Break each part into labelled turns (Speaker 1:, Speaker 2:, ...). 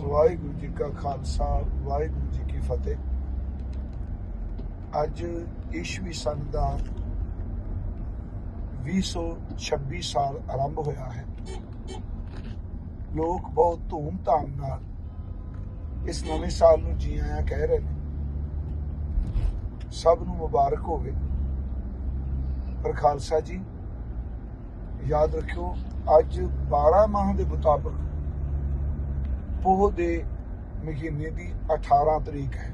Speaker 1: ਵਾਹਿਗੁਰੂ ਜੀ ਕਾ ਖਾਲਸਾ, ਵਾਹਿਗੁਰੂ ਜੀ ਕੀ ਫਤਿਹ। ਅੱਜ ਈਸਵੀ ਸਨ ਦਾ 2026 ਸਾਲ ਆਰੰਭ ਹੋਇਆ ਹੈ। ਲੋਕ ਬਹੁਤ ਧੂਮ-ਧਾਮ ਨਾਲ ਇਸ ਨਵੇਂ ਸਾਲ ਨੂੰ ਜੀ ਆਇਆਂ ਕਹਿ ਰਹੇ ਨੇ। ਸਭ ਨੂੰ ਮੁਬਾਰਕ ਹੋਵੇ। ਪਰ ਖਾਲਸਾ ਜੀ, ਯਾਦ ਰੱਖਿਓ, ਅੱਜ 12 ਮਾਹ ਦੇ ਮੁਤਾਬਕ ਪੋਹ ਦੇ ਮਹੀਨੇ ਦੀ 18 ਤਰੀਕ ਹੈ।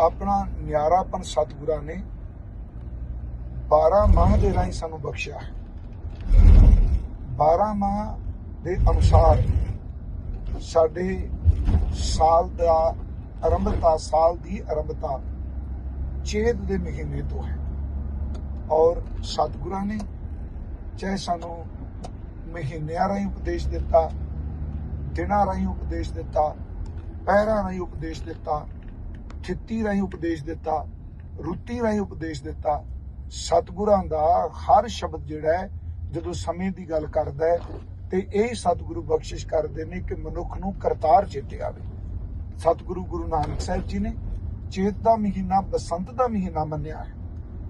Speaker 1: ਆਪਣਾ ਨਿਆਰਾਪਨ ਸਤਿਗੁਰਾਂ ਨੇ 12 ਮਾਹ ਦੇ ਰਾਹੀਂ ਸਾਨੂੰ ਬਖਸ਼ਿਆ ਹੈ। 12 ਮਾਹ ਦੇ ਅਨੁਸਾਰ ਸਾਡੇ ਸਾਲ ਦਾ ਆਰੰਭਤਾ, ਸਾਲ ਦੀ ਆਰੰਭਤਾ ਚੇਤ ਦੇ ਮਹੀਨੇ ਤੋਂ ਹੈ। ਔਰ ਸਤਿਗੁਰਾਂ ਨੇ ਚਾਹੇ ਸਾਨੂੰ ਮਹੀਨਿਆਂ ਰਾਹੀਂ ਉਪਦੇਸ਼ ਦਿੱਤਾ ਦਿਨਾਂ ਰਾਹੀਂ ਉਪਦੇਸ਼ ਦਿੱਤਾ, ਪੈਰਾਂ ਰਾਹੀਂ ਉਪਦੇਸ਼ ਦਿੱਤਾ, ਥਿੱਤੀ ਰਾਹੀਂ ਉਪਦੇਸ਼ ਦਿੱਤਾ, ਰੁੱਤੀ ਰਾਹੀਂ ਉਪਦੇਸ਼ ਦਿੱਤਾ। ਸਤਿਗੁਰਾਂ ਦਾ ਹਰ ਸ਼ਬਦ ਜਿਹੜਾ ਹੈ, ਜਦੋਂ ਸਮੇਂ ਦੀ ਗੱਲ ਕਰਦਾ ਹੈ, ਤੇ ਇਹ ਸਤਿਗੁਰੂ ਬਖਸ਼ਿਸ਼ ਕਰਦੇ ਨੇ ਕਿ ਮਨੁੱਖ ਨੂੰ ਕਰਤਾਰ ਚੇਤੇ ਆਵੇ। ਸਤਿਗੁਰੂ ਗੁਰੂ ਨਾਨਕ ਸਾਹਿਬ ਜੀ ਨੇ ਚੇਤ ਦਾ ਮਹੀਨਾ, ਬਸੰਤ ਦਾ ਮਹੀਨਾ ਮੰਨਿਆ ਹੈ,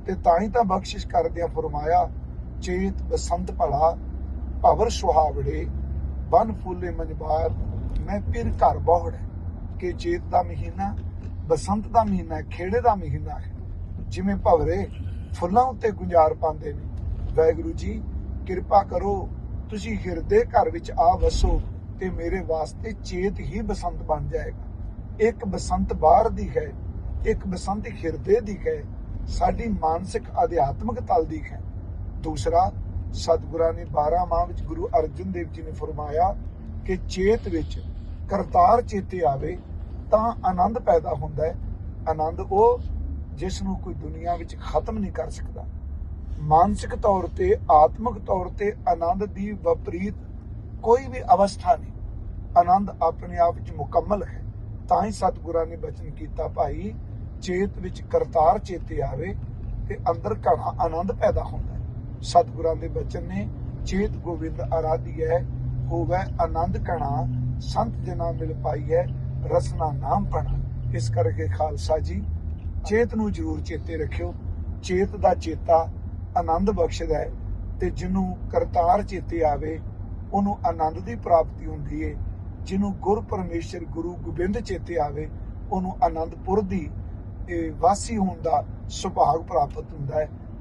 Speaker 1: ਤੇ ਤਾਂ ਹੀ ਤਾਂ ਬਖਸ਼ਿਸ਼ ਕਰਦਿਆਂ ਫਰਮਾਇਆ, ਚੇਤ ਬਸੰਤ ਭਲਾ, ਭਵਰ ਸੁਹਾਵੜੇ ਬਨ ਫੁੱਲੇ ਮਨਬਾਰ ਮੈਂ ਫਿਰ ਘਰ ਬੋਹੜ ਕਿ ਚੇਤ ਦਾ ਮਹੀਨਾ, ਬਸੰਤ ਦਾ ਮਹੀਨਾ, ਖੇੜੇ ਦਾ ਮਹੀਨਾ ਹੈ। ਜਿਵੇਂ ਭਵਰੇ ਫੁੱਲਾਂ ਉੱਤੇ ਗੁੰਜਾਰ ਪਾਉਂਦੇ ਨੇ। ਵਾਹਿਗੁਰੂ ਜੀ, ਕਿਰਪਾ ਕਰੋ, ਤੁਸੀਂ ਹਿਰਦੇ ਘਰ ਵਿੱਚ ਆ ਵਸੋ ਤੇ ਮੇਰੇ ਵਾਸਤੇ ਚੇਤ ਹੀ ਬਸੰਤ ਬਣ ਜਾਏਗਾ। ਇੱਕ ਬਸੰਤ ਬਾਹਰ ਦੀ ਹੈ, ਇੱਕ ਬਸੰਤ ਹਿਰਦੇ ਦੀ ਹੈ, ਸਾਡੀ ਮਾਨਸਿਕ ਅਧਿਆਤਮਿਕ ਤਲ ਦੀ ਹੈ। ਦੂਸਰਾ ਸਤਿਗੁਰਾਂ ਨੇ 12 ਮਾਹ ਵਿੱਚ ਗੁਰੂ ਅਰਜਨ ਦੇਵ ਜੀ ਨੇ ਫਰਮਾਇਆ ਕਿ ਚੇਤ ਵਿੱਚ ਕਰਤਾਰ ਚੇਤੇ ਆਵੇ ਤਾਂ ਆਨੰਦ ਪੈਦਾ ਹੁੰਦਾ ਹੈ। ਆਨੰਦ ਉਹ ਜਿਸ ਨੂੰ ਕੋਈ ਦੁਨੀਆ ਵਿੱਚ ਖਤਮ ਨਹੀਂ ਕਰ ਸਕਦਾ। ਮਾਨਸਿਕ ਤੌਰ ਤੇ, ਆਤਮਿਕ ਤੌਰ ਤੇ ਆਨੰਦ ਦੀ ਵਿਪਰੀਤ ਕੋਈ ਵੀ ਅਵਸਥਾ ਨਹੀਂ। ਆਨੰਦ ਆਪਣੇ ਆਪ ਵਿੱਚ ਮੁਕੰਮਲ ਹੈ। ਤਾਂ ਹੀ ਸਤਿਗੁਰਾਂ ਨੇ ਬਚਨ ਕੀਤਾ, ਭਾਈ, ਚੇਤ ਵਿੱਚ ਕਰਤਾਰ ਚੇਤੇ ਆਵੇ ਤੇ ਅੰਦਰ ਘਣਾ ਆਨੰਦ ਪੈਦਾ ਹੁੰਦਾ ਸਤਿਗੁਰਾਂ ਦੇ ਬਚਨ ਨੇ, ਚੇਤ ਗੋਬਿੰਦ ਆਰਾਧੀਐ ਹੋਵੇ ਆਨੰਦ ਕਣਾ ਸੰਤ ਜਨਾ ਮਿਲ ਪਾਈਐ, ਰਸਨਾ ਨਾਮ ਪਣਾ। ਇਸ ਕਰਕੇ ਖਾਲਸਾ ਜੀ, ਚੇਤ ਨੂੰ ਜ਼ਰੂਰ ਚੇਤੇ ਰੱਖਿਓ। ਚੇਤ ਦਾ ਚੇਤਾ ਆਨੰਦ ਬਖਸ਼ਦਾ ਹੈ ਤੇ ਜਿਹਨੂੰ ਕਰਤਾਰ ਚੇਤੇ ਆਵੇ, ਉਹਨੂੰ ਆਨੰਦ ਦੀ ਪ੍ਰਾਪਤੀ ਹੁੰਦੀ ਹੈ ਜਿਹਨੂੰ ਗੁਰ ਪਰਮੇਸ਼ਰ ਗੁਰੂ ਗੋਬਿੰਦ ਚੇਤੇ ਆਵੇ, ਉਹਨੂੰ ਆਨੰਦਪੁਰ ਦੀ ਵਾਸੀ ਹੋਣ ਦਾ ਸੁਭਾਗ ਪ੍ਰਾਪਤ ਹੁੰਦਾ ਹੈ।